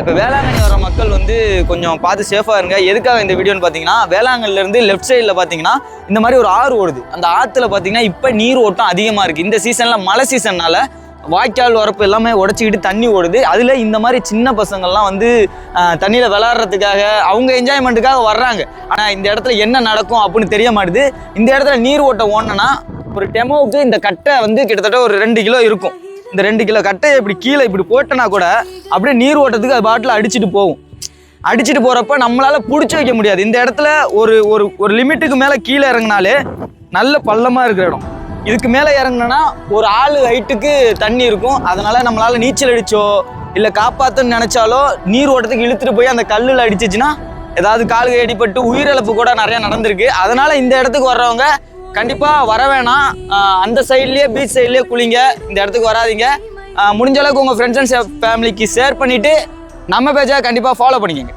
இப்போ வேளாங்கண்ணி வர மக்கள் வந்து கொஞ்சம் பார்த்து சேஃபாக இருங்க. எதுக்காக இந்த வீடியோன்னு பார்த்தீங்கன்னா வேளாங்கண்ணிலேருந்து லெஃப்ட் சைடில் பார்த்தீங்கன்னா இந்த மாதிரி ஒரு ஆறு ஓடுது. அந்த ஆற்றுல பார்த்தீங்கன்னா இப்போ நீர் ஓட்டம் அதிகமாக இருக்குது இந்த சீசனில் மழை சீசன்னால் வாய்க்கால் வரப்பு எல்லாமே உடச்சிக்கிட்டு தண்ணி ஓடுது. அதில் இந்த மாதிரி சின்ன பசங்கள்லாம் வந்து தண்ணியில் விளாட்றதுக்காக அவங்க என்ஜாய்மெண்ட்டுக்காக வர்றாங்க. ஆனால் இந்த இடத்துல என்ன நடக்கும் அப்படின்னு தெரிய மாட்டுது இந்த இடத்துல நீர் ஓட்டம் ஓடணுன்னா ஒரு டெமோவுக்கு இந்த கட்டை வந்து கிட்டத்தட்ட ஒரு ரெண்டு கிலோ இருக்கும். இந்த ரெண்டு கிலோ கட்டையை இப்படி கீழே இப்படி போட்டனா கூட அப்படியே நீர் ஓட்டத்துக்கு அது பாட்டில் அடிச்சிட்டு போகும். அடிச்சிட்டு போகிறப்ப நம்மளால் பிடிச்சி வைக்க முடியாது. இந்த இடத்துல ஒரு ஒரு ஒரு லிமிட்டுக்கு மேலே கீழே இறங்குனாலே நல்ல பள்ளமாக இருக்கிற இடம். இதுக்கு மேலே இறங்கினோன்னா ஒரு ஆள் ஹைட்டுக்கு தண்ணி இருக்கும். அதனால் நம்மளால் நீச்சல் அடித்தோ இல்லை காப்பாற்றுன்னு நினச்சாலோ நீர் ஓட்டத்துக்கு இழுத்துட்டு போய் அந்த கல்லில் அடிச்சிச்சுன்னா ஏதாவது கால் அடிபட்டு உயிரிழப்பு கூட நிறையா நடந்திருக்கு. அதனால் இந்த இடத்துக்கு வர்றவங்க கண்டிப்பாக வர வேணாம். அந்த சைட்லேயே பீச் சைட்லேயே குளிங்க. இந்த இடத்துக்கு வராதீங்க. முடிஞ்ச அளவுக்கு உங்கள் ஃப்ரெண்ட்ஸ் அண்ட் ஃபேமிலிக்கு ஷேர் பண்ணிவிட்டு நம்ம பேஜை கண்டிப்பாக ஃபாலோ பண்ணிக்கங்க.